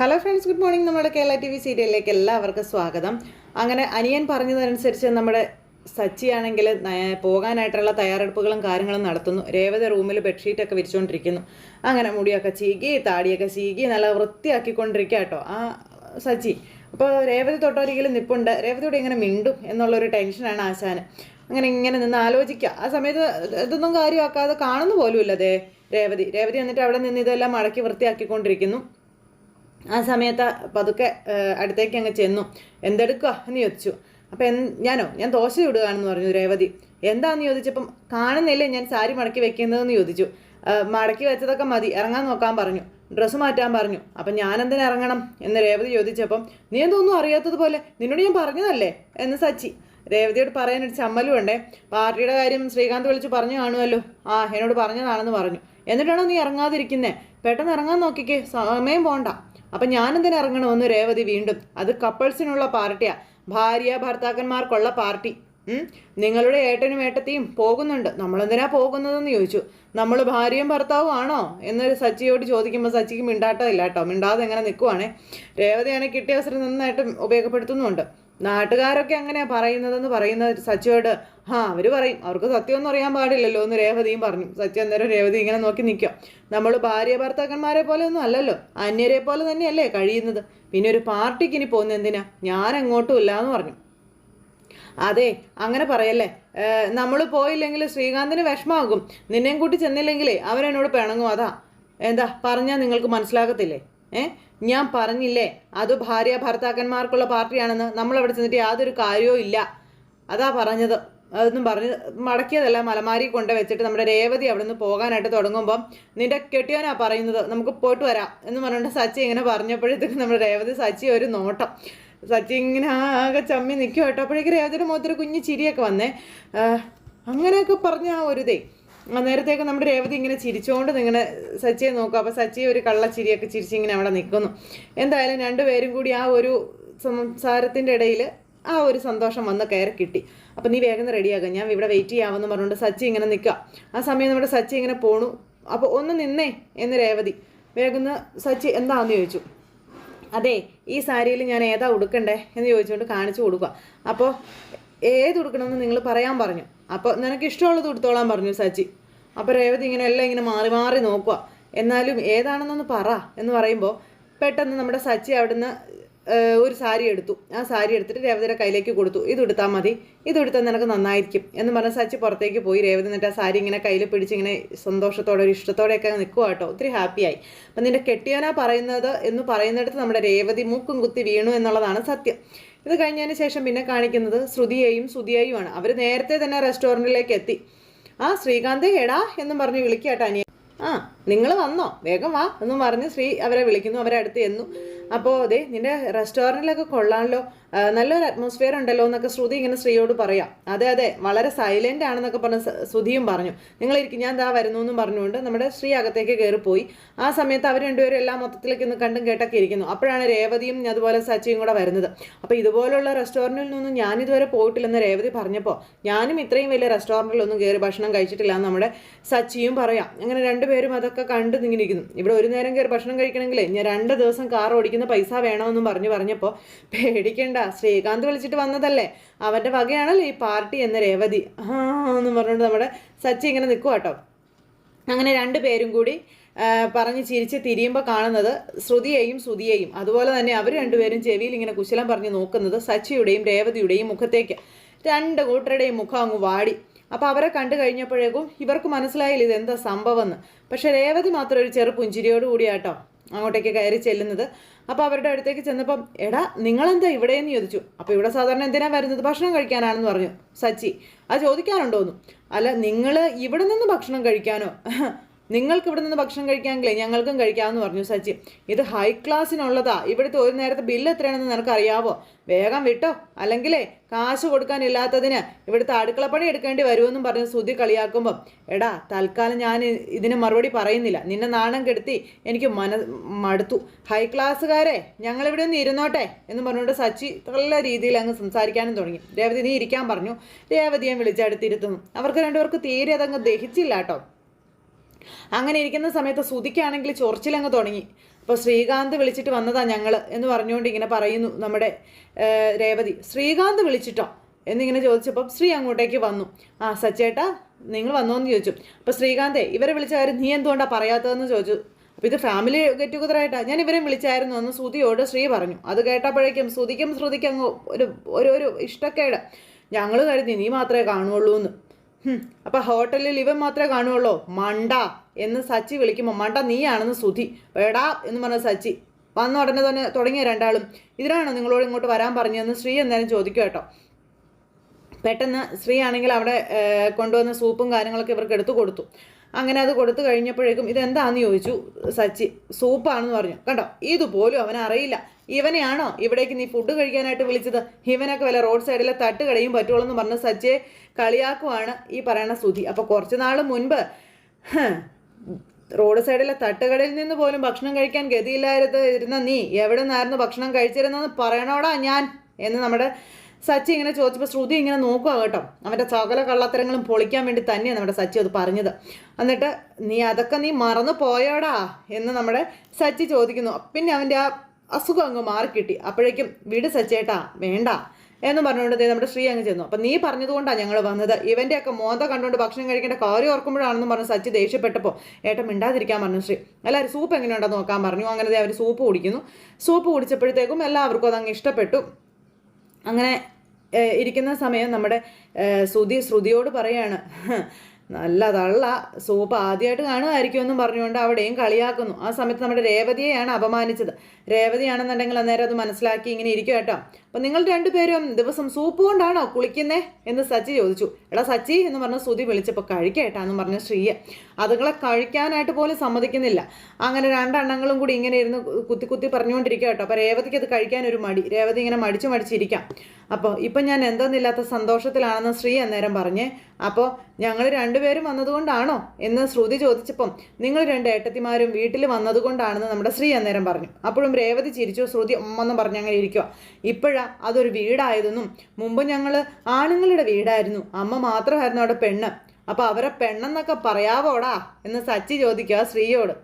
Hello friends good morning നമ്മുടെ Kerala T V സീരിയലിലേക്ക് എല്ലാവർക്കും സ്വാഗതം. അങ്ങനെ അനിയൻ പറഞ്ഞതനുസരിച്ച് നമ്മുടെ സച്ചിയാണെങ്കിൽ പോകാനായിട്ടുള്ള തയ്യാറെടുപ്പുകളും കാര്യങ്ങളും നടത്തുന്നു. രേവത റൂമിൽ ബെഡ്ഷീറ്റൊക്കെ വിരിച്ചുകൊണ്ടിരിക്കുന്നു അങ്ങനെ മുടിയൊക്കെ ചീകി താടിയൊക്കെ ചീകി നല്ല വൃത്തിയാക്കിക്കൊണ്ടിരിക്കുക കേട്ടോ ആ സച്ചി അപ്പോൾ രേവതി തൊട്ടൊരിക്കലും നിപ്പുണ്ട്. രേവതിയോട് ഇങ്ങനെ മിണ്ടും എന്നുള്ളൊരു ടെൻഷനാണ് ആശാന്. അങ്ങനെ ഇങ്ങനെ നിന്ന് ആലോചിക്കുക ആ സമയത്ത് ഇതൊന്നും കാര്യമാക്കാതെ കാണുന്നു പോലുമില്ല ദേ രേവതി. രേവതി എന്നിട്ട് അവിടെ നിന്ന് ഇതെല്ലാം മടക്കി വൃത്തിയാക്കിക്കൊണ്ടിരിക്കുന്നു. ആ സമയത്ത് പതുക്കെ അടുത്തേക്ക് അങ്ങ് ചെന്നു. എന്തെടുക്കുക എന്ന് ചോദിച്ചു. അപ്പം എൻ ഞാനോ? ഞാൻ ദോശ ഇടുകയാണെന്ന് പറഞ്ഞു രേവതി. എന്താന്ന് ചോദിച്ചപ്പം കാണുന്നില്ലേ ഞാൻ സാരി മടക്കി വെക്കുന്നതെന്ന് ചോദിച്ചു. മടക്കി വെച്ചതൊക്കെ മതി ഇറങ്ങാൻ നോക്കാൻ പറഞ്ഞു. ഡ്രസ്സ് മാറ്റാൻ പറഞ്ഞു. അപ്പം ഞാൻ ഇറങ്ങണം? എന്ന് രേവതി ചോദിച്ചപ്പം നീ എന്തൊന്നും അറിയാത്തതുപോലെ നിന്നോട് ഞാൻ പറഞ്ഞതല്ലേ? എന്ന് സച്ചി. രേവതിയോട് പറയാനൊരു ചമ്മലും ഉണ്ടേ. പാർട്ടിയുടെ കാര്യം ശ്രീകാന്ത് വിളിച്ച് പറഞ്ഞു കാണുമല്ലോ. ആ എന്നോട് പറഞ്ഞതാണെന്ന് പറഞ്ഞു. എന്നിട്ടാണോ നീ ഇറങ്ങാതിരിക്കുന്നേ? പെട്ടെന്ന് ഇറങ്ങാൻ നോക്കിക്കേ സമയം പോണ്ട. അപ്പം ഞാനെന്തിനു ഇറങ്ങണമെന്ന് രേവതി വീണ്ടും. അത് കപ്പിൾസിനുള്ള പാർട്ടിയാ. ഭാര്യ ഭർത്താക്കന്മാർക്കുള്ള പാർട്ടി. നിങ്ങളുടെ ഏട്ടനും ഏട്ടത്തിയും പോകുന്നുണ്ട്. നമ്മളെന്തിനാ പോകുന്നതെന്ന് ചോദിച്ചു. നമ്മൾ ഭാര്യയും ഭർത്താവും ആണോ? എന്നൊരു സച്ചിയോട് ചോദിക്കുമ്പോൾ സച്ചിക്ക് മിണ്ടാട്ടമില്ല കേട്ടോ. മിണ്ടാതെ എങ്ങനെ നിൽക്കുവാണേ രേവതിയാണെങ്കിൽ കിട്ടിയ അവസരം നന്നായിട്ട് ഉപയോഗപ്പെടുത്തുന്നുണ്ട് നാട്ടുകാരൊക്കെ അങ്ങനെയാ പറയുന്നതെന്ന് പറയുന്ന സച്ചിയോട് ആ അവർ പറയും അവർക്ക് സത്യം ഒന്നും അറിയാൻ പാടില്ലല്ലോ എന്ന് രേവതിയും പറഞ്ഞു. സത്യം അന്നേരം രേവതി ഇങ്ങനെ നോക്കി നിൽക്കും നമ്മൾ ഭാര്യ ഭർത്താക്കന്മാരെ പോലെ ഒന്നും അല്ലല്ലോ. അന്യരെ പോലെ തന്നെയല്ലേ കഴിയുന്നത്. പിന്നെ ഒരു പാർട്ടിക്ക് ഇനി പോകുന്ന എന്തിനാ? ഞാൻ അങ്ങോട്ടും ഇല്ല എന്ന് പറഞ്ഞു. അതെ അങ്ങനെ പറയല്ലേ. നമ്മൾ പോയില്ലെങ്കിൽ ശ്രീകാന്തിന് വിഷമാകും നിന്നെയും കൂട്ടി ചെന്നില്ലെങ്കിലേ അവരെന്നോട് പിണങ്ങും. അതാ എന്താ പറഞ്ഞാൽ നിങ്ങൾക്ക് മനസ്സിലാകത്തില്ലേ? ഏ ഞാൻ പറഞ്ഞില്ലേ അത് ഭാര്യ ഭർത്താക്കന്മാർക്കുള്ള പാർട്ടിയാണെന്ന്. നമ്മൾ അവിടെ ചെന്നിട്ട് യാതൊരു കാര്യവും ഇല്ല. അതാ പറഞ്ഞത്. അതൊന്നും പറഞ്ഞ് മടക്കിയതല്ല മലമാരി കൊണ്ട് വെച്ചിട്ട് നമ്മുടെ രേവതി അവിടെ നിന്ന് പോകാനായിട്ട് തുടങ്ങുമ്പം നിന്റെ കെട്ടിയോനാ പറയുന്നത് നമുക്ക് പോയിട്ട് വരാം എന്ന് പറഞ്ഞിട്ട് സച്ചി ഇങ്ങനെ പറഞ്ഞപ്പോഴത്തേക്ക് നമ്മുടെ രേവതി സച്ചി ഒരു നോട്ടം. സച്ചി ഇങ്ങനെ ആകെ ചമ്മി നിൽക്കും കേട്ടോ. അപ്പോഴേക്ക് രേവതിയുടെ മുഖത്തൊരു കുഞ്ഞു ചിരിയൊക്കെ വന്നേ. അങ്ങനെയൊക്കെ പറഞ്ഞ ആ ഒരു ഇതേ. നേരത്തേക്ക് നമ്മുടെ രേവതി ഇങ്ങനെ ചിരിച്ചുകൊണ്ട് നിങ്ങനെ സച്ചിയെ നോക്കും അപ്പോൾ സച്ചി ഒരു കള്ള ചിരിയൊക്കെ ചിരിച്ചിങ്ങനെ അവിടെ നിൽക്കുന്നു. എന്തായാലും രണ്ടുപേരും കൂടി ആ ഒരു സംസാരത്തിന്റെ ഇടയിൽ ആ ഒരു സന്തോഷം വന്ന് കയറി കിട്ടി. അപ്പം നീ വേഗം റെഡിയാകുക ഞാൻ ഇവിടെ വെയിറ്റ് ചെയ്യാമെന്ന് പറഞ്ഞുകൊണ്ട് സച്ചി ഇങ്ങനെ നിൽക്കുക. ആ സമയം നമ്മുടെ സച്ചി ഇങ്ങനെ പോണു. അപ്പോൾ ഒന്ന് നിന്നേ എന്ന് രേവതി. വേഗം സച്ചി എന്താണെന്ന് ചോദിച്ചു. അതെ ഈ സാരിയിൽ ഞാൻ ഏതാ ഉടുക്കണ്ടേ എന്ന് ചോദിച്ചുകൊണ്ട് കാണിച്ചു കൊടുക്കുക. അപ്പോൾ ഏത് ഉടുക്കണമെന്ന് നിങ്ങൾ പറയാൻ പറഞ്ഞു. അപ്പോൾ നിനക്ക് ഇഷ്ടമുള്ളത് ഉടുത്തോളാൻ പറഞ്ഞു സച്ചി. അപ്പോൾ രേവതി ഇങ്ങനെ എല്ലാം ഇങ്ങനെ മാറി മാറി നോക്കുക. എന്നാലും ഏതാണെന്നൊന്ന് പറ എന്ന് പറയുമ്പോൾ പെട്ടെന്ന് നമ്മുടെ സച്ചി അവിടുന്ന് ഒരു സാരി എടുത്തു. ആ സാരി എടുത്തിട്ട് രേവതിയുടെ കയ്യിലേക്ക് കൊടുത്തു. ഇത് എടുത്താൽ മതി. ഇത് എടുത്താൽ നിനക്ക് നന്നായിരിക്കും. എന്ന് പറഞ്ഞ സച്ചി പുറത്തേക്ക് പോയി. രേവതി എന്നിട്ട് ആ സാരി ഇങ്ങനെ കയ്യിൽ പിടിച്ച് ഇങ്ങനെ സന്തോഷത്തോടെ ഒരു ഇഷ്ടത്തോടെയൊക്കെ നിൽക്കുക കേട്ടോ. ഒത്തിരി ഹാപ്പിയായി അപ്പം നിന്റെ കെട്ടിയവനാ പറയുന്നത് എന്ന് പറയുന്നിടത്ത് നമ്മുടെ രേവതി മൂക്കും കുത്തി വീണു എന്നുള്ളതാണ് സത്യം. ഇത് കഴിഞ്ഞതിന് ശേഷം പിന്നെ കാണിക്കുന്നത് ശ്രുതിയെയും സുതിയെയുമാണ് അവർ നേരത്തെ തന്നെ റെസ്റ്റോറന്റിലേക്ക് എത്തി. ആ ശ്രീകാന്ത് എടാ എന്നും പറഞ്ഞ് വിളിക്കാട്ടോ അനിയ ആ നിങ്ങൾ വന്നോ. വേഗം വാ എന്നും പറഞ്ഞ് ശ്രീ അവരെ വിളിക്കുന്നു. അവരെ അടുത്ത് ചെന്നു. അപ്പോൾ അതെ നിന്റെ റെസ്റ്റോറന്റിലൊക്കെ കൊള്ളാമല്ലോ. നല്ലൊരു അറ്റ്മോസ്ഫിയർ ഉണ്ടല്ലോ എന്നൊക്കെ ശ്രുതി ഇങ്ങനെ ശ്രീയോട് പറയാം. അതെ അതെ വളരെ സൈലന്റ് ആണെന്നൊക്കെ പറഞ്ഞ് ശ്രുതിയും പറഞ്ഞു. നിങ്ങളിരിക്കും ഞാൻ ദാ വരുന്നു എന്നും പറഞ്ഞുകൊണ്ട് നമ്മുടെ ശ്രീ അകത്തേക്ക് കയറിപ്പോയി ആ സമയത്ത് അവർ രണ്ടുപേരും എല്ലാം മൊത്തത്തിലേക്ക് ഒന്ന് കണ്ടും കേട്ടൊക്കെ ഇരിക്കുന്നു. അപ്പോഴാണ് രേവതിയും അതുപോലെ സച്ചിയും കൂടെ വരുന്നത്. അപ്പോൾ ഇതുപോലുള്ള റെസ്റ്റോറന്റിൽ നിന്നും ഞാനിതുവരെ പോയിട്ടില്ലെന്ന് രേവതി പറഞ്ഞപ്പോൾ ഞാനും ഇത്രയും വലിയ റെസ്റ്റോറന്റിലൊന്നും കയറി ഭക്ഷണം കഴിച്ചിട്ടില്ല എന്ന് നമ്മുടെ സച്ചിയും പറയാം. അങ്ങനെ രണ്ടുപേരും അതൊക്കെ കണ്ടു ഇങ്ങനെ ഇവിടെ ഒരു നേരം കയറി ഭക്ഷണം കഴിക്കണമെങ്കിൽ ഞാൻ രണ്ട് ദിവസം കാർ ഓടിക്കുന്ന പൈസ വേണമെന്നും പറഞ്ഞു പറഞ്ഞപ്പോൾ പേടിക്കണ്ട ശ്രീകാന്ത് വിളിച്ചിട്ട് വന്നതല്ലേ. അവന്റെ വകയാണല്ലോ ഈ പാർട്ടി എന്ന രേവതി. ആ എന്നും പറഞ്ഞുകൊണ്ട് നമ്മുടെ സച്ചി ഇങ്ങനെ നിൽക്കുക കേട്ടോ അങ്ങനെ രണ്ടു പേരും കൂടി പറഞ്ഞ് ചിരിച്ച് തിരിയുമ്പോൾ കാണുന്നത് ശ്രുതിയെയും ശ്രുതിയെയും അതുപോലെ തന്നെ അവർ രണ്ടുപേരും ചെവിയിൽ ഇങ്ങനെ കുശലം പറഞ്ഞ് നോക്കുന്നത് സച്ചിയുടെയും രേവതിയുടെയും മുഖത്തേക്ക്. രണ്ട് കൂട്ടരുടെയും മുഖം അങ്ങ് വാടി. അപ്പോൾ അവരെ കണ്ടു കഴിഞ്ഞപ്പോഴേക്കും ഇവർക്ക് മനസ്സിലായില്ല ഇത് എന്താ സംഭവം എന്ന്. പക്ഷെ രേവതി മാത്രം ഒരു ചെറു പുഞ്ചിരിയോട് കൂടിയാട്ടോ അങ്ങോട്ടേക്ക് കയറി ചെല്ലുന്നത്. അപ്പോൾ അവരുടെ അടുത്തേക്ക് ചെന്നപ്പം എടാ നിങ്ങളെന്താ ഇവിടെയെന്ന് ചോദിച്ചു. അപ്പോൾ ഇവിടെ സാധാരണ എന്തിനാ വരുന്നത്? ഭക്ഷണം കഴിക്കാനാണെന്ന് പറഞ്ഞു. സച്ചി അത് ചോദിക്കാനുണ്ടോന്നു അല്ല നിങ്ങൾ ഇവിടെ നിന്ന് ഭക്ഷണം കഴിക്കാനോ? നിങ്ങൾക്ക് ഇവിടെ നിന്ന് ഭക്ഷണം കഴിക്കാമെങ്കിലേ ഞങ്ങൾക്കും കഴിക്കാമെന്ന് പറഞ്ഞു സച്ചി. ഇത് ഹൈ ക്ലാസ്സിനുള്ളതാ ഇവിടുത്തെ ഒരു നേരത്തെ ബില്ല് എത്രയാണെന്ന് നിനക്ക് അറിയാവോ വേഗം വിട്ടോ. അല്ലെങ്കിലേ കാശ് കൊടുക്കാനില്ലാത്തതിന് ഇവിടുത്തെ അടുക്കളപ്പണി എടുക്കേണ്ടി വരുമെന്നും പറഞ്ഞ് സുധി കളിയാക്കുമ്പോൾ എടാ തൽക്കാലം ഞാൻ ഇതിന് മറുപടി പറയുന്നില്ല. നിന്നെ നാണം കെടുത്തി എനിക്ക് മന മടുത്തു. ഹൈ ക്ലാസ്സുകാരെ ഞങ്ങളിവിടെ ഒന്ന് ഇരുന്നോട്ടെ എന്ന് പറഞ്ഞുകൊണ്ട് സച്ചി നല്ല രീതിയിൽ അങ്ങ് സംസാരിക്കാനും തുടങ്ങി. രേവതി നീ ഇരിക്കാൻ പറഞ്ഞു. രേവതിയെ വിളിച്ചടുത്തിരുത്തുന്നു അവർക്ക് രണ്ടുപേർക്ക് തീരെ അതങ്ങ് ദഹിച്ചില്ല കേട്ടോ അങ്ങനെ ഇരിക്കുന്ന സമയത്ത് സുതിക്കാണെങ്കിൽ ചൊറിച്ചിലങ്ങ് തുടങ്ങി. അപ്പോൾ ശ്രീകാന്ത് വിളിച്ചിട്ട് വന്നതാ ഞങ്ങൾ എന്ന് പറഞ്ഞുകൊണ്ട് ഇങ്ങനെ പറയുന്നു നമ്മുടെ രേവതി. ശ്രീകാന്ത് വിളിച്ചിട്ടോ? എന്നിങ്ങനെ ചോദിച്ചപ്പം ശ്രീ അങ്ങോട്ടേക്ക് വന്നു. ആ സച്ചേട്ടാ നിങ്ങൾ വന്നോ എന്ന് ചോദിച്ചു. അപ്പോൾ ശ്രീകാന്തേ ഇവരെ വിളിച്ച കാര്യം നീ എന്തുകൊണ്ടാണ് പറയാത്തതെന്ന് ചോദിച്ചു. അപ്പോൾ ഇത് ഫാമിലി ഗെറ്റ് ടുഗദർ ആയിട്ടാ. ഞാൻ ഇവരെയും വിളിച്ചായിരുന്നു എന്ന് ശ്രുതിയോട് ശ്രീ പറഞ്ഞു. അത് കേട്ടപ്പോഴേക്കും ശ്രുതിക്കും ശ്രുതിക്കും അങ്ങ് ഒരു ഒരു ഇഷ്ടക്കേട്. ഞങ്ങൾ കരുതി നീ മാത്രമേ കാണുള്ളൂ എന്ന് അപ്പൊ ഹോട്ടലിൽ ഇവൻ മാത്രമേ കാണുള്ളൂ മണ്ട എന്ന് സച്ചി വിളിക്കുമ്പോൾ മണ്ട നീയാണെന്ന് സുധി വേടാ എന്ന് പറഞ്ഞ സച്ചി. വന്ന ഉടനെ തന്നെ തുടങ്ങിയ രണ്ടാളും. ഇതിനാണോ നിങ്ങളോട് ഇങ്ങോട്ട് വരാൻ പറഞ്ഞതെന്ന് ശ്രീ എന്തായാലും ചോദിക്കും കേട്ടോ. പെട്ടെന്ന് സ്ത്രീ ആണെങ്കിൽ അവിടെ കൊണ്ടുവന്ന സൂപ്പും കാര്യങ്ങളൊക്കെ ഇവർക്ക് എടുത്തു കൊടുത്തു. അങ്ങനെ അത് കൊടുത്തു കഴിഞ്ഞപ്പോഴേക്കും ഇതെന്താണെന്ന് ചോദിച്ചു സച്ചി. സൂപ്പാണെന്ന് പറഞ്ഞു. കണ്ടോ? ഇതുപോലും അവൻ അറിയില്ല. ഇവനെയാണോ ഇവിടേക്ക് നീ ഫുഡ് കഴിക്കാനായിട്ട് വിളിച്ചത്? ഇവനൊക്കെ വല്ല റോഡ് സൈഡിലെ തട്ട് കടയും പറ്റുള്ളൂ എന്ന് പറഞ്ഞ് സച്ചിയെ കളിയാക്കുവാണ് ഈ പറയണ സുധി അപ്പോൾ കുറച്ച് നാൾ മുൻപ് റോഡ് സൈഡിലെ തട്ടുകടയിൽ നിന്ന് പോലും ഭക്ഷണം കഴിക്കാൻ ഗതിയില്ലായിരുന്ന നീ എവിടെ നിന്നായിരുന്നു ഭക്ഷണം കഴിച്ചിരുന്നെന്ന് പറയണോടാ ഞാൻ? എന്ന് നമ്മുടെ സച്ചി ഇങ്ങനെ ചോദിച്ചപ്പോൾ ശ്രുതി ഇങ്ങനെ നോക്കുക കേട്ടോ. അവന്റെ സകല കള്ളത്തരങ്ങളും പൊളിക്കാൻ വേണ്ടി തന്നെയാണ് നമ്മുടെ സച്ചി അത് പറഞ്ഞത്. എന്നിട്ട് നീ അതൊക്കെ നീ മറന്നു പോയോടാ എന്ന് നമ്മുടെ സച്ചി ചോദിക്കുന്നു. പിന്നെ അവന്റെ ആ അസുഖം അങ്ങ് മാറിക്കിട്ടി. അപ്പോഴേക്കും വീട് സച്ചേട്ടാ വേണ്ട എന്ന് പറഞ്ഞുകൊണ്ട് നമ്മുടെ ശ്രീ അങ്ങ് ചെന്നു. അപ്പം നീ പറഞ്ഞതുകൊണ്ടാണ് ഞങ്ങൾ വന്നത്. ഇവന്റെയൊക്കെ മോന്ത കണ്ടുകൊണ്ട് ഭക്ഷണം കഴിക്കേണ്ട കാര്യം ഓർക്കുമ്പോഴാണെന്ന് പറഞ്ഞ് സച്ചി ദേഷ്യപ്പെട്ടപ്പോൾ ഏട്ടൻ മിണ്ടാതിരിക്കാൻ പറഞ്ഞു ശ്രീ. എല്ലാവരും സൂപ്പ് എങ്ങനെയുണ്ടെന്ന് നോക്കാൻ പറഞ്ഞു. അങ്ങനെ അവർ സൂപ്പ് കുടിക്കുന്നു. സൂപ്പ് കുടിച്ചപ്പോഴത്തേക്കും എല്ലാവർക്കും അതങ്ങ് ഇഷ്ടപ്പെട്ടു. അങ്ങനെ ഇരിക്കുന്ന സമയം നമ്മുടെ ശ്രുതി ശ്രുതിയോട് പറയാണ് "ഹ്, നല്ല തള്ള സൂപ്പ് ആദ്യമായിട്ട് കാണുമായിരിക്കും എന്നും പറഞ്ഞുകൊണ്ട് അവിടെയും കളിയാക്കുന്നു. ആ സമയത്ത് നമ്മുടെ രേവതിയെയാണ് അപമാനിച്ചത്. രേവതിയാണെന്നുണ്ടെങ്കിൽ അന്നേരം അത് മനസ്സിലാക്കി ഇങ്ങനെ ഇരിക്കും കേട്ടോ. അപ്പം നിങ്ങൾ രണ്ടുപേരും ദിവസം സൂപ്പ് കൊണ്ടാണോ കുളിക്കുന്നേ എന്ന് സച്ചി ചോദിച്ചു. എടാ സച്ചി എന്ന് പറഞ്ഞ് ശ്രുതി വിളിച്ചപ്പോൾ കഴിക്കേട്ടാ എന്ന് പറഞ്ഞ ശ്രീയെ. അതുങ്ങളെ കഴിക്കാനായിട്ട് പോലും സമ്മതിക്കുന്നില്ല. അങ്ങനെ രണ്ടെണ്ണങ്ങളും കൂടി ഇങ്ങനെ ഇരുന്ന് കുത്തി കുത്തി പറഞ്ഞുകൊണ്ടിരിക്കുക കേട്ടോ. അപ്പോൾ രേവതിക്ക് അത് കഴിക്കാൻ ഒരു മടി. രേവതി ഇങ്ങനെ മടിച്ചു മടിച്ചിരിക്കാം. അപ്പോൾ ഇപ്പം ഞാൻ എന്തെന്നില്ലാത്ത സന്തോഷത്തിലാണെന്ന് ശ്രീ അന്നേരം പറഞ്ഞ്. അപ്പോൾ ഞങ്ങൾ രണ്ടുപേരും വന്നതുകൊണ്ടാണോ എന്ന് ശ്രുതി ചോദിച്ചപ്പം നിങ്ങൾ രണ്ട് ഏട്ടത്തിമാരും വീട്ടിൽ വന്നതുകൊണ്ടാണെന്ന് നമ്മുടെ ശ്രീ അന്നേരം പറഞ്ഞു. അപ്പോഴും രേവതി ചിരിച്ചു ശ്രുതി ഒന്നും പറഞ്ഞ് അങ്ങനെ ഇരിക്കുക ഇപ്പോഴാ അതൊരു വീടായതെന്നും മുമ്പ് ഞങ്ങൾ ആണുങ്ങളുടെ വീടായിരുന്നു അമ്മ മാത്രമായിരുന്നു അവിടെ പെണ്ണ്. അപ്പോൾ അവരെ പെണ്ണെന്നൊക്കെ പറയാവോടാ എന്ന് സച്ചി ചോദിക്കുക ശ്രീയോട്.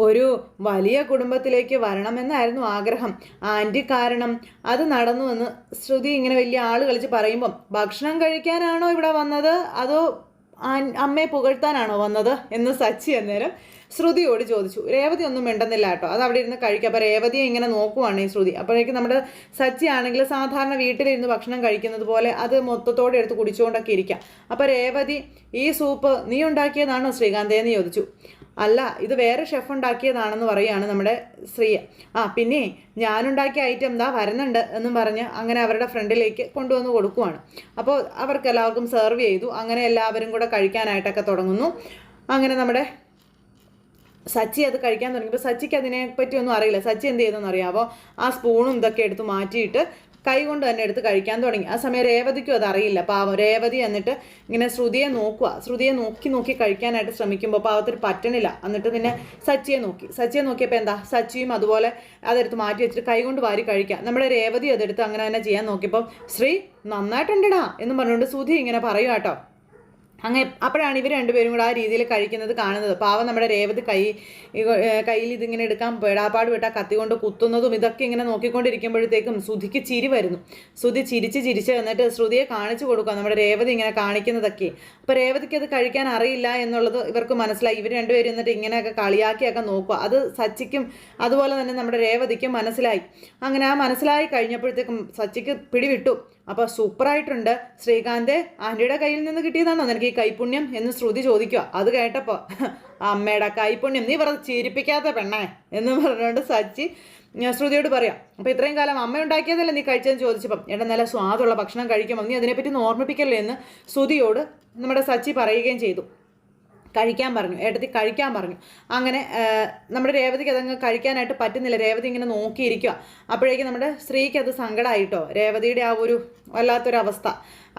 ഒരു വലിയ കുടുംബത്തിലേക്ക് വരണമെന്നായിരുന്നു ആഗ്രഹം. ആന്റി കാരണം അത് നടന്നു എന്ന് ശ്രുതി ഇങ്ങനെ വലിയ ആൾ കളിച്ച് പറയുമ്പം ഭക്ഷണം കഴിക്കാനാണോ ഇവിടെ വന്നത്? അതോ അമ്മയെ പുകഴ്ത്താനാണോ വന്നത്? എന്ന് സച്ചി അന്നേരം ശ്രുതിയോട് ചോദിച്ചു. രേവതി ഒന്നും മിണ്ടുന്നില്ല കേട്ടോ. അത് അവിടെ ഇരുന്ന് കഴിക്കുക അപ്പോൾ രേവതിയെ ഇങ്ങനെ നോക്കുവാണ് ഈ ശ്രുതി. അപ്പോഴേക്കും നമ്മുടെ സച്ചി ആണെങ്കിൽ സാധാരണ വീട്ടിലിരുന്ന് ഭക്ഷണം കഴിക്കുന്നത് പോലെ അത് മൊത്തത്തോടെ എടുത്ത് കുടിച്ചുകൊണ്ടൊക്കെ ഇരിക്കാം. അപ്പോൾ രേവതി ഈ സൂപ്പ് നീ ഉണ്ടാക്കിയതാണോ ശ്രീകാന്തേ? എന്ന് ചോദിച്ചു. അല്ല ഇത് വേറെ ഷെഫ് ഉണ്ടാക്കിയതാണെന്ന് പറയുകയാണ് നമ്മുടെ ശ്രീയ. ആ പിന്നെ ഞാനുണ്ടാക്കിയ ഐറ്റം ദാ വരുന്നുണ്ട് എന്നും പറഞ്ഞ് അങ്ങനെ അവരുടെ ഫ്രണ്ടിലേക്ക് കൊണ്ടുവന്ന് കൊടുക്കുവാണ്. അപ്പോൾ അവർക്ക് എല്ലാവർക്കും സെർവ് ചെയ്തു. അങ്ങനെ എല്ലാവരും കൂടെ കഴിക്കാനായിട്ടൊക്കെ തുടങ്ങുന്നു. അങ്ങനെ നമ്മുടെ സച്ചി അത് കഴിക്കാൻ തുടങ്ങിയപ്പോൾ സച്ചിക്ക് അതിനെപ്പറ്റി ഒന്നും അറിയില്ല. സച്ചി എന്ത് ചെയ്തെന്ന് അറിയാമോ ആ സ്പൂണും ഇതൊക്കെ എടുത്ത് മാറ്റിയിട്ട് കൈ കൊണ്ട് തന്നെ എടുത്ത് കഴിക്കാൻ തുടങ്ങി. ആ സമയം രേവതിക്കും അതറിയില്ല പാവം രേവതി എന്നിട്ട് ഇങ്ങനെ ശ്രുതിയെ നോക്കുക. ശ്രുതിയെ നോക്കി നോക്കി കഴിക്കാനായിട്ട് ശ്രമിക്കുമ്പോൾ പാവത്തിന് പറ്റണില്ല. എന്നിട്ട് പിന്നെ സച്ചിയെ നോക്കി. സച്ചിയെ നോക്കിയപ്പോൾ എന്താ? സച്ചിയും അതുപോലെ അതെടുത്ത് മാറ്റി വെച്ചിട്ട് കൈ കൊണ്ട് വാരി കഴിക്കാം നമ്മുടെ രേവതി അതെടുത്ത് അങ്ങനെ തന്നെ ചെയ്യാൻ നോക്കിയപ്പോൾ ശ്രീ നന്നായിട്ടുണ്ടടാ എന്നും പറഞ്ഞുകൊണ്ട് ശ്രുതി ഇങ്ങനെ പറയുക കേട്ടോ അങ്ങനെ അപ്പോഴാണ് ഇവർ രണ്ടുപേരും കൂടെ ആ രീതിയിൽ കഴിക്കുന്നത് കാണുന്നത്. പാവം നമ്മുടെ രേവതി കൈ കയ്യിൽ ഇതിങ്ങനെ എടുക്കാൻ പേടാപ്പാട് വിട്ടാൽ കത്തി കൊണ്ട് കുത്തുന്നതും ഇതൊക്കെ ഇങ്ങനെ നോക്കിക്കൊണ്ടിരിക്കുമ്പോഴത്തേക്കും ശ്രുതിക്ക് ചിരി വരുന്നു. ശ്രുതി ചിരിച്ച് ചിരിച്ച് എന്നിട്ട് ശ്രുതിയെ കാണിച്ചു കൊടുക്കുക നമ്മുടെ രേവതി ഇങ്ങനെ കാണിക്കുന്നതൊക്കെ. അപ്പോൾ രേവതിക്ക് അത് കഴിക്കാൻ അറിയില്ല എന്നുള്ളത് ഇവർക്ക് മനസ്സിലായി. ഇവർ രണ്ടുപേരും എന്നിട്ട് ഇങ്ങനെയൊക്കെ കളിയാക്കിയൊക്കെ നോക്കുക. അത് സച്ചിക്കും അതുപോലെ തന്നെ നമ്മുടെ രേവതിക്കും മനസ്സിലായി. അങ്ങനെ ആ മനസ്സിലായി കഴിഞ്ഞപ്പോഴത്തേക്കും സച്ചിക്ക് പിടിവിട്ടു. അപ്പോൾ സൂപ്പറായിട്ടുണ്ട്. ശ്രീകാന്ത് ആന്റിയുടെ കയ്യിൽ നിന്ന് കിട്ടിയതാണോ നിനക്ക് ഈ കൈപുണ്യം എന്ന് ശ്രുതി ചോദിക്കുക. അത് കേട്ടപ്പോൾ അമ്മയുടെ കൈപുണ്യം. നീ വെറുതെ ചിരിപ്പിക്കാത്ത പെണ്ണേ എന്ന് പറഞ്ഞുകൊണ്ട് സച്ചി ശ്രുതിയോട് പറയാം. അപ്പോൾ ഇത്രയും കാലം അമ്മ ഉണ്ടാക്കിയതല്ലേ നീ കഴിച്ചതെന്ന് ചോദിച്ചപ്പം? എടാ നല്ല സ്വാദുള്ള ഭക്ഷണം കഴിക്കുമ്പോൾ നീ അതിനെപ്പറ്റി ഒന്ന് ഓർമ്മിപ്പിക്കല്ലേ എന്ന് ശ്രുതിയോട് നമ്മുടെ സച്ചി പറയുകയും ചെയ്തു. കഴിക്കാൻ പറഞ്ഞു ഏട്ടത്തി കഴിക്കാൻ പറഞ്ഞു. അങ്ങനെ നമ്മുടെ രേവതിക്ക് അതങ്ങ് കഴിക്കാനായിട്ട് പറ്റുന്നില്ല. രേവതി ഇങ്ങനെ നോക്കിയിരിക്കുക അപ്പോഴേക്കും നമ്മുടെ സ്ത്രീക്ക് അത് സങ്കടമായിട്ടോ രേവതിയുടെ ആ ഒരു വല്ലാത്തൊരവസ്ഥ.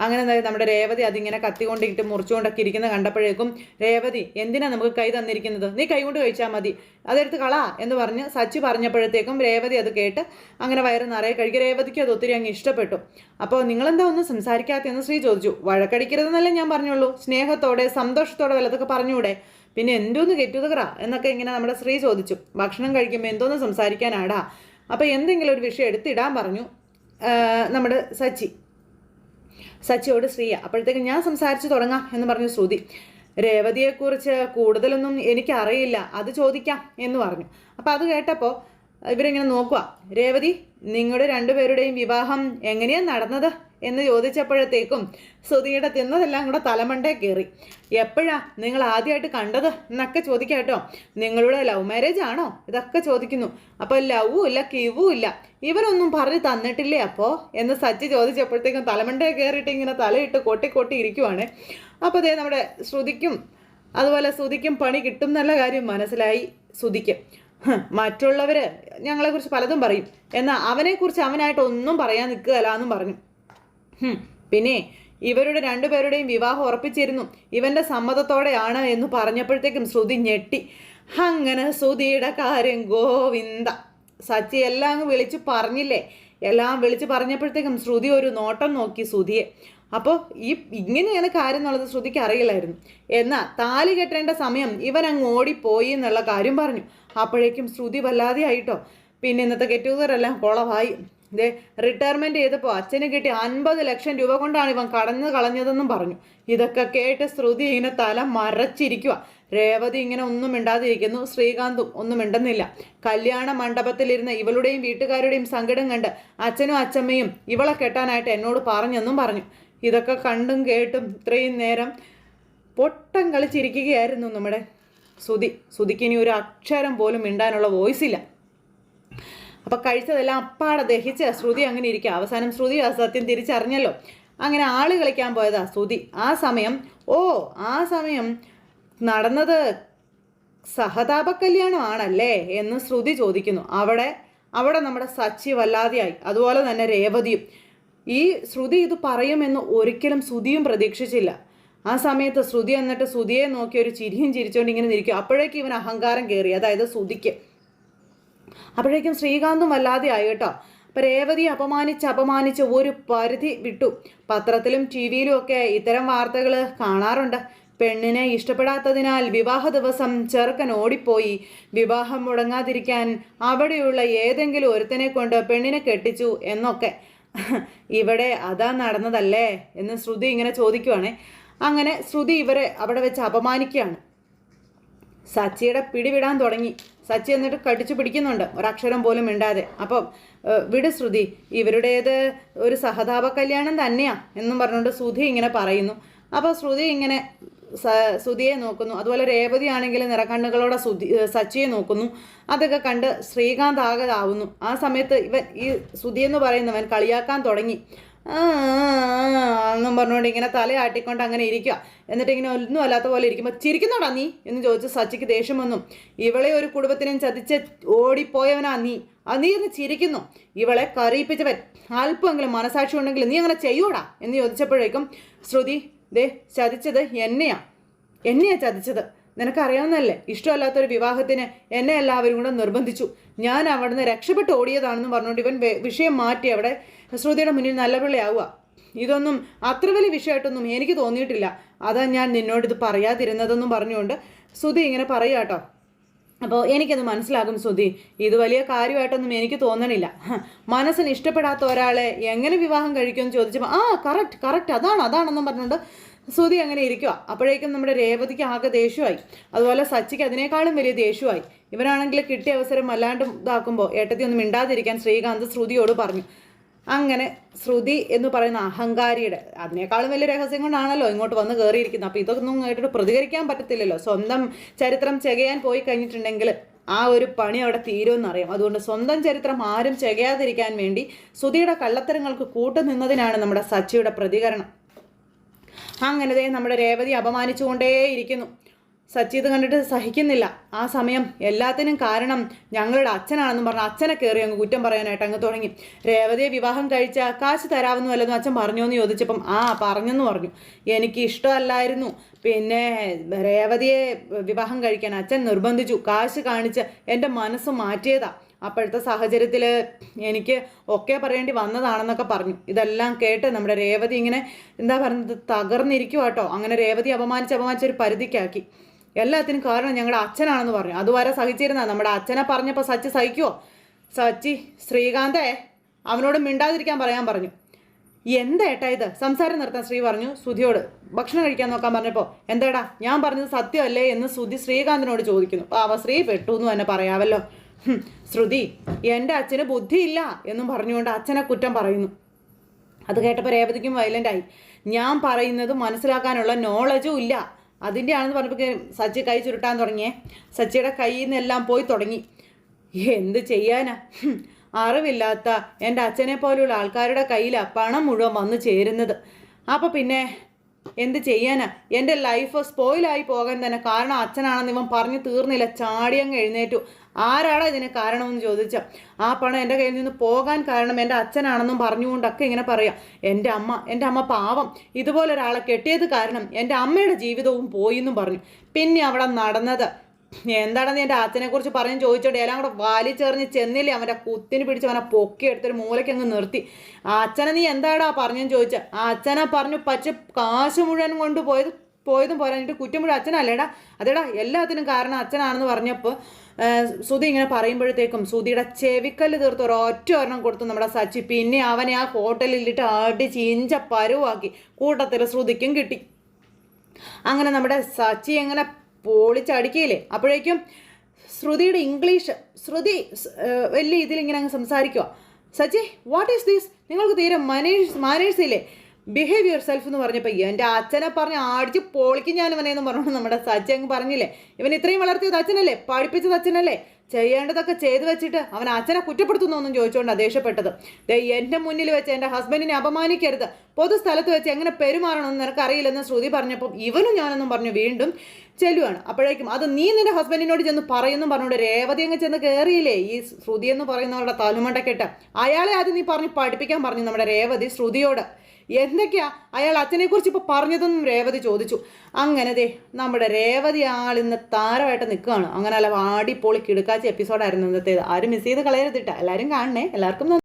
അങ്ങനെ നമ്മുടെ രേവതി അതിങ്ങനെ കത്തിക്കൊണ്ടിട്ട് മുറിച്ചുകൊണ്ടൊക്കെ ഇരിക്കുന്നത് കണ്ടപ്പോഴേക്കും രേവതി എന്തിനാ നമുക്ക് കൈ തന്നിരിക്കുന്നത്? നീ കൈ കൊണ്ട് കഴിച്ചാൽ മതി. അതെടുത്ത് കളാ എന്ന് പറഞ്ഞ് സച്ചി പറഞ്ഞപ്പോഴത്തേക്കും രേവതി അത് കേട്ട് അങ്ങനെ വയറ് നിറയെ കഴിക്കുക രേവതിക്ക് അത് ഒത്തിരി അങ്ങ് ഇഷ്ടപ്പെട്ടു. അപ്പോൾ നിങ്ങളെന്താ ഒന്നും സംസാരിക്കാത്തതെന്ന് ശ്രീ ചോദിച്ചു. വഴക്കടിക്കരുതെന്നല്ലേ ഞാൻ പറഞ്ഞുള്ളൂ. സ്നേഹത്തോടെ സന്തോഷത്തോടെ വല്ലതൊക്കെ പറഞ്ഞൂടെ പിന്നെ എന്തോന്ന് കെറ്റുതകറ? എന്നൊക്കെ ഇങ്ങനെ നമ്മുടെ ശ്രീ ചോദിച്ചു. ഭക്ഷണം കഴിക്കുമ്പോൾ എന്തോന്ന് സംസാരിക്കാനാടാ? അപ്പോൾ എന്തെങ്കിലും ഒരു വിഷയം എടുത്തിടാൻ പറഞ്ഞു നമ്മുടെ സച്ചി. സച്ചിയോട് ശ്രീയ അപ്പോഴത്തേക്ക് ഞാൻ സംസാരിച്ചു തുടങ്ങാം എന്ന് പറഞ്ഞു ശ്രുതി. രേവതിയെക്കുറിച്ച് കൂടുതലൊന്നും എനിക്കറിയില്ല അത് ചോദിക്കാം എന്ന് പറഞ്ഞു. അപ്പോൾ അത് കേട്ടപ്പോൾ ഇവരിങ്ങനെ നോക്കുക രേവതി നിങ്ങളുടെ രണ്ടുപേരുടെയും വിവാഹം എങ്ങനെയാണ് നടന്നത്? എന്ന് ചോദിച്ചപ്പോഴത്തേക്കും സുധിയുടെ തിന്നതെല്ലാം കൂടെ തലമണ്ടേ കയറി എപ്പോഴാ നിങ്ങൾ ആദ്യമായിട്ട് കണ്ടത് എന്നൊക്കെ ചോദിക്കാം കേട്ടോ. നിങ്ങളുടെ ലവ് മാരേജ് ആണോ? ഇതൊക്കെ ചോദിക്കുന്നു. അപ്പോൾ ലവും ഇല്ല കിവും ഇല്ല. ഇവരൊന്നും പറഞ്ഞു തന്നിട്ടില്ലേ അപ്പോൾ എന്ന് സച്ചി ചോദിച്ചപ്പോഴത്തേക്കും തലമണ്ടേ കയറിയിട്ട് ഇങ്ങനെ തലയിട്ട് കൊട്ടി കൊട്ടി ഇരിക്കുവാണ്. അപ്പോൾ അതേ നമ്മുടെ ശ്രുതിക്കും അതുപോലെ ശ്രുതിക്കും പണി കിട്ടും എന്നുള്ള കാര്യം മനസ്സിലായി ശ്രുതിക്ക്. മറ്റുള്ളവർ ഞങ്ങളെക്കുറിച്ച് പലതും പറയും. എന്നാൽ അവനെക്കുറിച്ച് അവനായിട്ട് ഒന്നും പറയാൻ നിൽക്കുകയല്ല എന്നും പറഞ്ഞു. പിന്നെ ഇവരുടെ രണ്ടുപേരുടെയും വിവാഹം ഉറപ്പിച്ചിരുന്നു. ഇവന്റെ സമ്മതത്തോടെയാണ് എന്ന് പറഞ്ഞപ്പോഴത്തേക്കും ശ്രുതി ഞെട്ടി. അങ്ങനെ ശ്രുതിയുടെ കാര്യം ഗോവിന്ദ. സച്ചി എല്ലാം വിളിച്ചു പറഞ്ഞില്ലേ? എല്ലാം വിളിച്ചു പറഞ്ഞപ്പോഴത്തേക്കും ശ്രുതി ഒരു നോട്ടം നോക്കി ശ്രുതിയെ. അപ്പോൾ ഈ ഇങ്ങനെയാണ് കാര്യം എന്നുള്ളത് ശ്രുതിക്ക് അറിയില്ലായിരുന്നു. എന്നാൽ താലി കെട്ടേണ്ട സമയം ഇവൻ അങ്ങ് ഓടിപ്പോയി എന്നുള്ള കാര്യം പറഞ്ഞു. അപ്പോഴേക്കും ശ്രുതി വല്ലാതെ ആയിട്ടോ പിന്നെ ഇന്നത്തെ കെറ്റുകാരെല്ലാം കുളമായി ഇതേ റിട്ടയർമെന്റ് ചെയ്തപ്പോൾ അച്ഛന് കിട്ടി അൻപത് ലക്ഷം രൂപ കൊണ്ടാണ് ഇവൻ കടന്നു കളഞ്ഞതെന്നും പറഞ്ഞു. ഇതൊക്കെ കേട്ട് ശ്രുതി ഇങ്ങനെ തല മറച്ചിരിക്കുക രേവതി ഇങ്ങനെ ഒന്നും മിണ്ടാതിരിക്കുന്നു. ശ്രീകാന്തും ഒന്നും മിണ്ടുന്നില്ല. കല്യാണ മണ്ഡപത്തിലിരുന്ന ഇവളുടെയും വീട്ടുകാരുടെയും സങ്കടം കണ്ട് അച്ഛനും അച്ഛമ്മയും ഇവളെ കെട്ടാനായിട്ട് എന്നോട് പറഞ്ഞെന്നും പറഞ്ഞു. ഇതൊക്കെ കണ്ടും കേട്ടും ഇത്രയും നേരം പൊട്ടം കളിച്ചിരിക്കുകയായിരുന്നു നമ്മുടെ സുതി സുതിക്കിനി ഒരു അക്ഷരം പോലും മിണ്ടാനുള്ള വോയിസ് ഇല്ല. അപ്പൊ കഴിച്ചതെല്ലാം അപ്പാടെ ദഹിച്ച് ശ്രുതി അങ്ങനെ ഇരിക്കുക അവസാനം ശ്രുതി ആ സത്യം തിരിച്ചറിഞ്ഞല്ലോ. അങ്ങനെ ആൾ കളിക്കാൻ പോയതാ ശ്രുതി. ആ സമയം ഓ ആ സമയം നടന്നത് സഹതാപ കല്യാണമാണല്ലേ എന്ന് ശ്രുതി ചോദിക്കുന്നു. അവിടെ അവിടെ നമ്മുടെ സച്ചി വല്ലാതെയായി. അതുപോലെ തന്നെ രേവതിയും. ഈ ശ്രുതി ഇത് പറയുമെന്ന് ഒരിക്കലും ശ്രുതിയും പ്രതീക്ഷിച്ചില്ല. ആ സമയത്ത് ശ്രുതി എന്നിട്ട് ശ്രുതിയെ നോക്കി ഒരു ചിരിയും ചിരിച്ചുകൊണ്ട് ഇങ്ങനെ നിൽക്കും അപ്പോഴേക്കും ഇവൻ അഹങ്കാരം കയറി അതായത് ശ്രുതിക്ക്. അപ്പോഴേക്കും ശ്രീകാന്തും വല്ലാതെ ആയി കേട്ടോ. അപ്പം രേവതി അപമാനിച്ച് അപമാനിച്ച് ഒരു പരിധി വിട്ടു. പത്രത്തിലും ടി വിയിലും ഒക്കെ ഇത്തരം വാർത്തകൾ കാണാറുണ്ട്. പെണ്ണിനെ ഇഷ്ടപ്പെടാത്തതിനാൽ വിവാഹ ദിവസം ചെറുക്കൻ ഓടിപ്പോയി. വിവാഹം മുടങ്ങാതിരിക്കാൻ അവിടെയുള്ള ഏതെങ്കിലും ഒരുത്തനെ കൊണ്ട് പെണ്ണിനെ കെട്ടിച്ചു എന്നൊക്കെ. ഇവിടെ അതാ നടന്നതല്ലേ എന്ന് ശ്രുതി ഇങ്ങനെ ചോദിക്കുവാണേ. അങ്ങനെ ശ്രുതി ഇവരെ അവിടെ വെച്ച് അപമാനിക്കുകയാണ്. സച്ചിയുടെ പിടിവിടാൻ തുടങ്ങി. സച്ചി എന്നിട്ട് കടിച്ചു പിടിക്കുന്നുണ്ട്. ഒരക്ഷരം പോലും മിണ്ടാതെ. അപ്പം വിട് ശ്രുതി ഇവരുടേത് ഒരു സഹതാപ കല്യാണം തന്നെയാ എന്നും പറഞ്ഞുകൊണ്ട് സുധി ഇങ്ങനെ പറയുന്നു. അപ്പോൾ ശ്രുതി ഇങ്ങനെ സുധിയെ നോക്കുന്നു. അതുപോലെ രേവതി ആണെങ്കിൽ നിറക്കണ്ണുകളോടെ ശ്രുതി സച്ചിയെ നോക്കുന്നു. അതൊക്കെ കണ്ട് ശ്രീകാന്ത് ആകതാവുന്നു ആ സമയത്ത് ഇവൻ ഈ സുധി എന്ന് പറയുന്നവൻ കളിയാക്കാൻ തുടങ്ങി. എന്നും പറഞ്ഞുകൊണ്ട് ഇങ്ങനെ തലയാട്ടിക്കൊണ്ട് അങ്ങനെ ഇരിക്കുക. എന്നിട്ട് ഇങ്ങനെ ഒന്നും അല്ലാത്ത പോലെ ഇരിക്കുമ്പോൾ ചിരിക്കുന്നോടാ നീ? എന്ന് ചോദിച്ച് സച്ചിക്ക് ദേഷ്യം വന്നു. ഇവളെ ഒരു കുടുംബത്തിനും ചതിച്ച് ഓടിപ്പോയവനാ നീ. ആ നീ എന്ന് ചിരിക്കുന്നു. ഇവളെ കറിയിപ്പിച്ചവൻ അല്പമെങ്കിലും മനസാക്ഷി ഉണ്ടെങ്കിൽ നീ അങ്ങനെ ചെയ്യൂടാ എന്ന് ചോദിച്ചപ്പോഴേക്കും ശ്രുതി ദേ ചതിച്ചത് എന്നെയാ. എന്നെയാ ചതിച്ചത്. നിനക്കറിയാവുന്നതല്ലേ? ഇഷ്ടമല്ലാത്തൊരു വിവാഹത്തിന് എന്നെ എല്ലാവരും കൂടെ നിർബന്ധിച്ചു. ഞാൻ അവിടുന്ന് രക്ഷപ്പെട്ട് ഓടിയതാണെന്ന് പറഞ്ഞുകൊണ്ട് ഇവൻ വിഷയം മാറ്റി അവിടെ ശ്രുതിയുടെ മുന്നിൽ നല്ല പിള്ളയാവുക. ഇതൊന്നും അത്ര വലിയ വിഷയമായിട്ടൊന്നും എനിക്ക് തോന്നിയിട്ടില്ല. അതാ ഞാൻ നിന്നോട് ഇത് പറയാതിരുന്നതെന്നും പറഞ്ഞുകൊണ്ട് ശ്രുതി ഇങ്ങനെ പറയാട്ടോ അപ്പോൾ എനിക്കത് മനസ്സിലാകും സുധി ഇത് വലിയ കാര്യമായിട്ടൊന്നും എനിക്ക് തോന്നണില്ല. മനസ്സിന് ഇഷ്ടപ്പെടാത്ത ഒരാളെ എങ്ങനെ വിവാഹം കഴിക്കുമെന്ന് ചോദിച്ചപ്പോൾ ആ കറക്റ്റ് കറക്റ്റ് അതാണ് അതാണെന്നും പറഞ്ഞുകൊണ്ട് സുധി അങ്ങനെ ഇരിക്കുക അപ്പോഴേക്കും നമ്മുടെ രേവതിക്ക് ആകെ ദേഷ്യമായി. അതുപോലെ സച്ചിക്ക് അതിനേക്കാളും വലിയ ദേഷ്യമായി. ഇവരാണെങ്കിൽ കിട്ടിയ അവസരം അല്ലാണ്ട് ഇതാക്കുമ്പോൾ ഏട്ടത്തി ഒന്നും മിണ്ടാതിരിക്കാൻ ശ്രീകാന്ത് ശ്രുതിയോട് പറഞ്ഞു. അങ്ങനെ ശ്രുതി എന്ന് പറയുന്ന അഹങ്കാരിയുടെ അതിനേക്കാളും വലിയ രഹസ്യം കൊണ്ടാണല്ലോ ഇങ്ങോട്ട് വന്ന് കയറിയിരിക്കുന്നത് അപ്പോൾ ഇതൊന്നും കേട്ടിട്ട് പ്രതികരിക്കാൻ പറ്റത്തില്ലല്ലോ. സ്വന്തം ചരിത്രം ചെകയാൻ പോയി കഴിഞ്ഞിട്ടുണ്ടെങ്കിൽ ആ ഒരു പണി അവിടെ തീരുമെന്നറിയാം. അതുകൊണ്ട് സ്വന്തം ചരിത്രം ആരും ചെകയാതിരിക്കാൻ വേണ്ടി ശ്രുതിയുടെ കള്ളത്തരങ്ങൾക്ക് കൂട്ടുനിന്നതിനാണ് നമ്മുടെ സച്ചിയുടെ പ്രതികരണം. അങ്ങനെ ദേ നമ്മുടെ രേവതി അപമാനിച്ചുകൊണ്ടേയിരിക്കുന്നു. സച്ചിത് കണ്ടിട്ട് സഹിക്കുന്നില്ല. ആ സമയം എല്ലാത്തിനും കാരണം ഞങ്ങളുടെ അച്ഛനാണെന്നും പറഞ്ഞ് അച്ഛനെ കയറി അങ്ങ് കുറ്റം പറയാനായിട്ട് അങ്ങ് തുടങ്ങി. രേവതിയെ വിവാഹം കഴിച്ച കാശ് തരാമെന്നു വല്ലതും അച്ഛൻ പറഞ്ഞോ എന്ന് ചോദിച്ചപ്പം ആ പറഞ്ഞെന്ന് പറഞ്ഞു. എനിക്ക് ഇഷ്ടമല്ലായിരുന്നു. പിന്നെ രേവതിയെ വിവാഹം കഴിക്കാൻ അച്ഛൻ നിർബന്ധിച്ചു. കാശ് കാണിച്ച് എന്റെ മനസ്സ് മാറ്റിയതാ. അപ്പോഴത്തെ സാഹചര്യത്തിൽ എനിക്ക് ഒക്കെ പറയേണ്ടി വന്നതാണെന്നൊക്കെ പറഞ്ഞു. ഇതെല്ലാം കേട്ട് നമ്മുടെ രേവതി ഇങ്ങനെ എന്താ പറയുന്നത് തകർന്നിരിക്കുക കേട്ടോ അങ്ങനെ രേവതി അപമാനിച്ച് അപമാനിച്ച് ഒരു പരിധിക്കാക്കി. എല്ലാത്തിനും കാരണം ഞങ്ങളുടെ അച്ഛനാണെന്ന് പറഞ്ഞു. അതുവരെ സഹിച്ചിരുന്ന. നമ്മുടെ അച്ഛനെ പറഞ്ഞപ്പോൾ സച്ചി സഹിക്കുമോ സച്ചി ശ്രീകാന്തേ അവനോട് മിണ്ടാതിരിക്കാൻ പറയാൻ പറഞ്ഞു. എന്തേട്ടാ ഇത്? സംസാരം നിർത്താൻ ശ്രീ പറഞ്ഞു. സുധിയോട് ഭക്ഷണം കഴിക്കാൻ നോക്കാൻ പറഞ്ഞപ്പോൾ എന്തേടാ ഞാൻ പറഞ്ഞത് സത്യമല്ലേ എന്ന് സുധി ശ്രീകാന്തിനോട് ചോദിക്കുന്നു. പാവ ശ്രീ പെട്ടു എന്ന് തന്നെ പറയാവല്ലോ. ഹും, ശ്രുതി എന്റെ അച്ഛന് ബുദ്ധിയില്ല എന്നും പറഞ്ഞുകൊണ്ട് അച്ഛനെ കുറ്റം പറയുന്നു. അത് കേട്ടപ്പോൾ രേവതിക്കും വയലന്റായി ഞാൻ പറയുന്നത് മനസ്സിലാക്കാനുള്ള നോളജും ഇല്ല. അതിന്റെ ആണെന്ന് പറഞ്ഞപ്പോൾ സച്ചി കൈ ചുരുട്ടാൻ തുടങ്ങിയേ. സച്ചിയുടെ കയ്യിൽ നിന്നെല്ലാം പോയി തുടങ്ങി. എന്ത് ചെയ്യാനാ? അറിവില്ലാത്ത എന്റെ അച്ഛനെ പോലുള്ള ആൾക്കാരുടെ കയ്യിലാണ് പണം മുഴുവൻ വന്നു ചേരുന്നത്. അപ്പോൾ പിന്നെ എന്ത് ചെയ്യാനാ? എന്റെ ലൈഫ് സ്പോയിലായി പോകാൻ തന്നെ കാരണം അച്ഛനാണെന്ന് ഇവൻ പറഞ്ഞു തീർന്നില്ല. ചാടിയങ്ങ് എഴുന്നേറ്റു. ആരാടാ ഇതിന് കാരണമെന്ന് ചോദിച്ച? ആ പണം എന്റെ കയ്യിൽ നിന്ന് പോകാൻ കാരണം എന്റെ അച്ഛനാണെന്നും പറഞ്ഞുകൊണ്ടൊക്കെ ഇങ്ങനെ പറയാം. എന്റെ അമ്മ എന്റെ അമ്മ പാവം. ഇതുപോലെ ഒരാളെ കെട്ടിയത് കാരണം എന്റെ അമ്മയുടെ ജീവിതവും പോയി എന്നും പറഞ്ഞു. പിന്നെ അവിടെ നടന്നത്? എന്താണെന്ന് എന്റെ അച്ഛനെ കുറിച്ച് പറഞ്ഞ് ചോദിച്ചോണ്ട് എല്ലാം കൂടെ വലിച്ചെറിഞ്ഞ് ചെന്നില്ലേ? അവന്റെ കുത്തിന് പിടിച്ച് അവനെ പൊക്കി എടുത്തൊരു മൂലയ്ക്ക് അങ്ങ് നിർത്തി. അച്ഛനെ നീ എന്താടാ പറഞ്ഞെന്ന് ചോദിച്ച? അച്ഛനെ പറഞ്ഞു പച്ച കാശ് മുഴുവൻ കൊണ്ടുപോയത് പോയതും പോരാഞ്ഞിട്ട് കുറ്റം മുഴുവൻ അച്ഛനല്ലേടാ? അതേടാ എല്ലാത്തിനും കാരണം അച്ഛനാണെന്ന് പറഞ്ഞപ്പോൾ സുധി ഇങ്ങനെ പറയുമ്പോഴത്തേക്കും സുധിയുടെ ചെവിക്കല്ല് തീർത്ത് ഒറ്റ ഒരെണ്ണം കൊടുത്തു നമ്മുടെ സച്ചി. പിന്നെ അവനെ ആ ഹോട്ടലിലിട്ട് ആടി ചീഞ്ച പരുവാക്കി. കൂട്ടത്തിൽ ശ്രുതിക്കും കിട്ടി. അങ്ങനെ നമ്മുടെ സച്ചി എങ്ങനെ പൊളിച്ചടിക്കുകയില്ലേ അപ്പോഴേക്കും ശ്രുതിയുടെ ഇംഗ്ലീഷ് ശ്രുതി വലിയ ഇതിൽ ഇങ്ങനെ അങ്ങ് സംസാരിക്കുക സച്ചി വാട്ട് ഈസ് ദീസ് നിങ്ങൾക്ക് തീരെ മാനേഴ്സ് മാനേഴ്സ് ഇല്ലേ ബിഹേവ് യുവർ സെൽഫ് എന്ന് പറഞ്ഞപ്പോൾ എന്റെ അച്ഛനെ പറഞ്ഞ് അടിച്ച് പൊളിക്കും ഞാൻ ഇവനെന്ന് പറഞ്ഞു നമ്മുടെ സച്ചി അങ്ങ് പറഞ്ഞില്ലേ? ഇവൻ ഇത്രയും വളർത്തിയത് അച്ഛനല്ലേ? പഠിപ്പിച്ചത് അച്ഛനല്ലേ? ചെയ്യേണ്ടതൊക്കെ ചെയ്തു വെച്ചിട്ട് അവൻ അച്ഛനെ കുറ്റപ്പെടുത്തുന്നു എന്നും ചോദിച്ചുകൊണ്ടാണ് ദേഷ്യപ്പെട്ടത്. ദേ എന്റെ മുന്നിൽ വെച്ച് എന്റെ ഹസ്ബൻഡിനെ അപമാനിക്കരുത്. പൊതുസ്ഥലത്ത് വെച്ച് എങ്ങനെ പെരുമാറണമെന്ന് നിനക്കറിയില്ലെന്ന് ശ്രുതി പറഞ്ഞപ്പോൾ ഇവനും ഞാനെന്നും പറഞ്ഞു വീണ്ടും ചെല്ലുവാണ്. അപ്പോഴേക്കും അത് നീ നിന്റെ ഹസ്ബൻഡിനോട് ചെന്ന് പറയുന്നു പറഞ്ഞുകൊണ്ട് രേവതി അങ്ങ് ചെന്ന് കയറിയില്ലേ ഈ ശ്രുതി എന്ന് പറയുന്നവരുടെ തലുമണ്ടക്കെട്ട്. അയാളെ ആദ്യം നീ പറഞ്ഞ് പഠിപ്പിക്കാൻ പറഞ്ഞു നമ്മുടെ രേവതി ശ്രുതിയോട്. എന്തൊക്കെയാ? അയാൾ അച്ഛനെ കുറിച്ച് ഇപ്പൊ പറഞ്ഞതെന്നും രേവതി ചോദിച്ചു. അങ്ങനെ ദേ നമ്മുടെ രേവതി ആൾ ഇന്ന് താരമായിട്ട് നിൽക്കുകയാണ്. അങ്ങനെ അല്ല ആടിപ്പൊളി കിടക്കാച്ച എപ്പിസോഡായിരുന്നു ഇന്നത്തേത്. ആരും മിസ് ചെയ്ത് കളയരുതിട്ട എല്ലാവരും കാണണേ. എല്ലാവർക്കും.